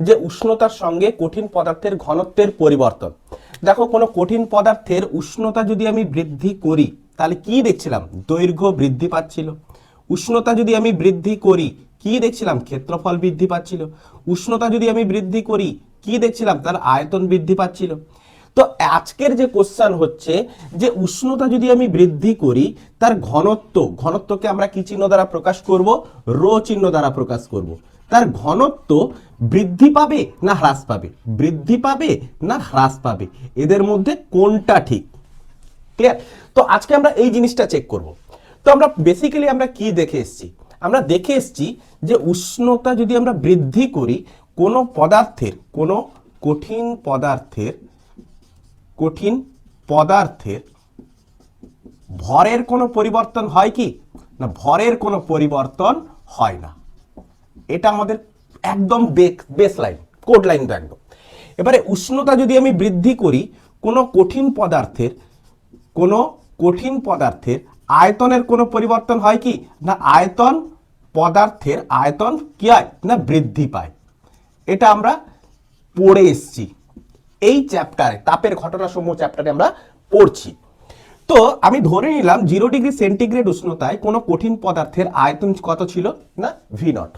যে উষ্ণতার সঙ্গে কঠিন পদার্থের ঘনত্বের পরিবর্তন। দেখো, কোনো কঠিন পদার্থের উষ্ণতা যদি আমি বৃদ্ধি করি, তাহলে কি দেখছিলাম? দৈর্ঘ্য বৃদ্ধি পাচ্ছিল। উষ্ণতা যদি আমি বৃদ্ধি করি, কি দেখছিলাম? ক্ষেত্রফল বৃদ্ধি পাচ্ছিল। উষ্ণতা যদি আমি বৃদ্ধি করি, কি দেখছিলাম? তার আয়তন বৃদ্ধি পাচ্ছিল। তো আজকের যে কোশ্চেন হচ্ছে যে, উষ্ণতা যদি আমি বৃদ্ধি করি, তার ঘনত্ব, ঘনত্বকে আমরা কি চিহ্ন দ্বারা প্রকাশ করব? রো চিহ্ন দ্বারা প্রকাশ করব। তার ঘনত্ব বৃদ্ধি পাবে না হ্রাস পাবে? বৃদ্ধি পাবে না হ্রাস পাবে? এদের মধ্যে কোনটা ঠিক? ক্লিয়ার তো আজকে আমরা এই জিনিসটা চেক করব। তো আমরা বেসিক্যালি আমরা কি দেখে এসেছি? আমরা দেখে এসেছি যে উষ্ণতা যদি আমরা বৃদ্ধি করি, কোনো পদার্থের, কোনো কঠিন পদার্থের কঠিন পদার্থের ভরের কোনো পরিবর্তন হয় কি? না, ভরের কোনো পরিবর্তন হয় না। এটা আমাদের একদম বেস লাইন কোড লাইন তো একদম। এবারে উষ্ণতা যদি আমি বৃদ্ধি করি, কোনো কঠিন পদার্থের, কোনো কঠিন পদার্থের আয়তনের কোনো পরিবর্তন হয় কি? না, আয়তন পদার্থের আয়তন কি হয়? না, বৃদ্ধি পায়। এটা আমরা পড়ে এসছি। এই চ্যাপ্টারে তাপের ঘটনাসমূহ চ্যাপ্টারে আমরা পড়ছি। তো আমি ধরে নিলাম জিরো ডিগ্রি সেন্টিগ্রেড উষ্ণতায় কোনো কঠিন পদার্থের আয়তন কত ছিল? না ভি নট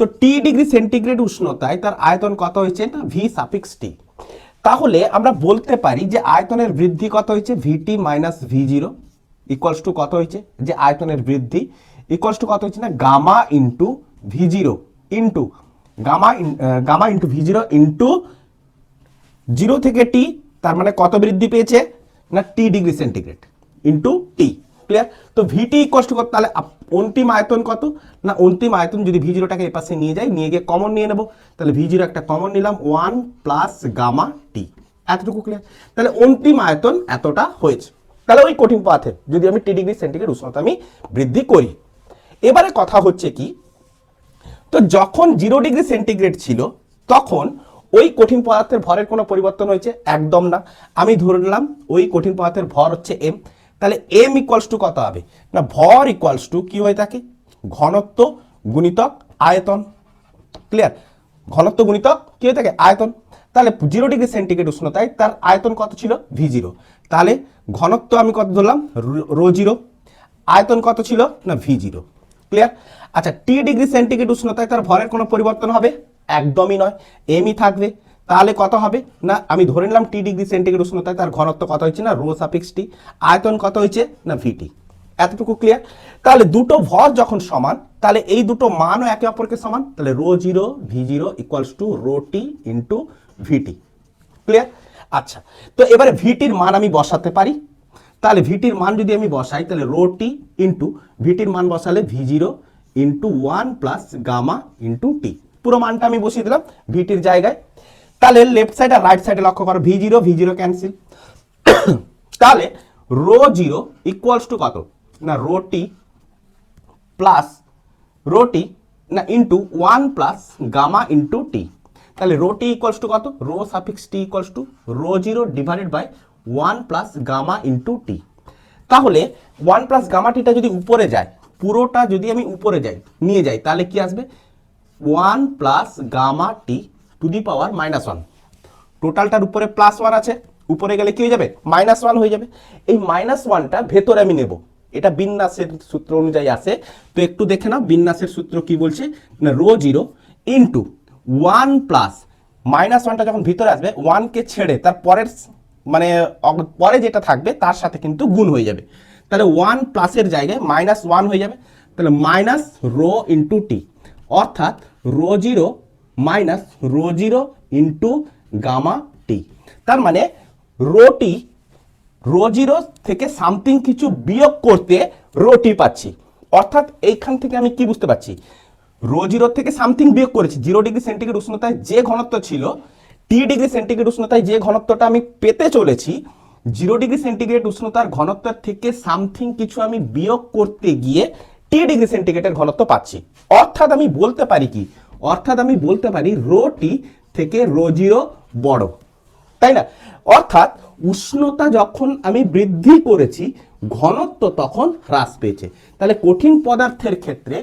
তো টি ডিগ্রি সেন্টিগ্রেড উষ্ণতায় তার আয়তন কত হয়েছে? না ভি সাফিক্স টি তাহলে আমরা বলতে পারি যে আয়তনের বৃদ্ধি কত হয়েছে? VT minus V zero equals to কত হয়েছে? যে আয়তনের বৃদ্ধি ইকুয়ালস টু কত হয়েছে না? Gamma into V zero into gamma gamma into V zero into zero থেকে টি তার মানে কত বৃদ্ধি পেয়েছে? না T degree centigrade into T clear তো ভিটি ইকুয়ালস টু কত? তাহলে অন্তিম আয়তন কত? না, অন্তিম আয়তন যদি ভি জিরোটাকে এই পাশে নিয়ে যাই, নিয়ে গিয়ে কমন নিয়ে নেব, তাহলে ভি জিরো একটা কমন নিলাম ওয়ান প্লাস গামা টি এতটুকু ক্লিয়ার তাহলে অন্তিম আয়তন এতটা হয়েছে। তাহলে ওই কঠিন পাথে, যদি আমি টি ডিগ্রি সেন্টিগ্রেড উষ্ণতা আমি বৃদ্ধি করি। এবারে কথা হচ্ছে কি? তো যখন জিরো ডিগ্রি সেন্টিগ্রেড ছিল, তখন ওই কঠিন পদার্থের ভরের কোনো পরিবর্তন হয়েছে? একদম না। আমি ধরে নিলাম, ওই কঠিন পদার্থের ভর হচ্ছে এম তাহলে এম ইকুয়ালস টু কত হবে? না, ভর ইকুয়ালস টু কি হয়ে থাকে ঘনত্ব গুণিতক আয়তন। ক্লিয়ার ঘনত্ব গুণিতক কি হয়ে থাকে আয়তন। তাহলে জিরো ডিগ্রি সেন্টিগ্রেড উষ্ণতায় তার আয়তন কত ছিল? ভি জিরো তাহলে ঘনত্ব আমি কত ধরলাম? রো- জিরো আয়তন কত ছিল? না ভি জিরো ক্লিয়ার আচ্ছা টি ডিগ্রি সেন্টিগ্রেড উষ্ণতায় তার ভরের কোনো পরিবর্তন হবে? একদমই নয়। এমই থাকবে। তাহলে কত হবে? না, আমি ধরে নিলাম টি ডিগ্রি সেন্টিগ্রেড উষ্ণতায় তার ঘনত্ব কত হয়েছে? না, রো সাফিক্স টি আয়তন কত হয়েছে? না ভিটি এতটুকু ক্লিয়ার তাহলে দুটো ভর যখন সমান, তাহলে এই দুটো মানও একে অপরকে সমান? তাহলে rho zero V zero equals to rho T into VT clear আচ্ছা তো এবারে ভিটির মান আমি বসাতে পারি। তাহলে ভিটির মান যদি আমি বসাই, তাহলে রো টি ইন্টু ভিটির মান বসালে V zero into one plus gamma into T পুরো মানটা আমি বসিয়ে দিলাম ভিটির জায়গায়। তাহলে লেফট সাইড আর রাইট সাইডে লক্ষ্য করো V zero V zero cancel তাহলে রো জিরো ইকুয়ালস টু কত? না rho T plus rho T না into one plus gamma into T তাহলে রো টি ইকুয়ালস টু কত? Rho suffix T equals to rho zero divided by one plus gamma into T তাহলে one plus gamma টিটা যদি উপরে যায়, পুরোটা যদি আমি উপরে যাই, নিয়ে যাই, তাহলে কি আসবে? One plus gamma T to the power minus one. টোটালটার উপরে প্লাস ওয়ান আছে, উপরে গেলে কি হয়ে যাবে? মাইনাস ওয়ান হয়ে যাবে। এই মাইনাস ওয়ানটা ভেতরে আমি নেব। এটা বিন্যাসের সূত্র অনুযায়ী আসে তো একটু দেখে নাও, বিন্যাসের সূত্র কি বলছে? না, rho zero into one plus minus ওয়ানটা যখন ভিতরে আসবে ওয়ানকে ছেড়ে তার পরের মানে পরে যেটা থাকবে তার সাথে কিন্তু গুণ হয়ে যাবে। তাহলে ওয়ান প্লাসের জায়গায় মাইনাস ওয়ান হয়ে যাবে। তাহলে মাইনাস রো ইন্টু টি। অর্থাৎ rho zero minus rho zero into gamma T তার মানে রো টি রো জিরো থেকে সামথিং কিছু বিয়োগ করতে রো টি পাচ্ছি। অর্থাৎ এইখান থেকে আমি কি বুঝতে পারছি? রো জিরো থেকে সামথিং বিয়োগ করেছি জিরো ডিগ্রি সেন্টিগ্রেড উষ্ণতায় যে ঘনত্ব ছিল টি ডিগ্রি সেন্টিগ্রেড উষ্ণতায় যে ঘনত্বটা আমি পেতে চলেছি জিরো ডিগ্রি সেন্টিগ্রেড উষ্ণতার ঘনত্বের থেকে সামথিং কিছু আমি বিয়োগ করতে গিয়ে টি ডিগ্রি সেন্টিগ্রেডের ঘনত্ব পাচ্ছি। অর্থাৎ আমি বলতে পারি কি অর্থাৎ আমি বলতে পারি রো টি থেকে রো জিরো বড়, তাই না? অর্থাৎ উষ্ণতা যখন আমি বৃদ্ধি করেছি, ঘনত্ব তখন হ্রাস পেয়েছে। তাহলে কঠিন পদার্থের ক্ষেত্রে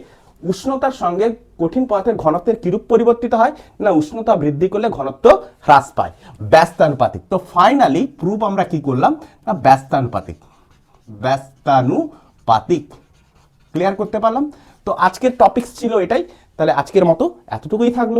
উষ্ণতার সঙ্গে কঠিন পদার্থের ঘনত্বের কিরূপ পরিবর্তিত হয়? না, উষ্ণতা বৃদ্ধি করলে ঘনত্ব হ্রাস পায়। ব্যস্তানুপাতিক। তো ফাইনালি প্রুফ আমরা কি করলাম? না, ব্যস্তানুপাতিক। ব্যস্তানুপাতিক। ক্লিয়ার করতে পারলাম? তো আজকের টপিকস ছিল এটাই। তাহলে আজকের মতো এতটুকুই থাকল।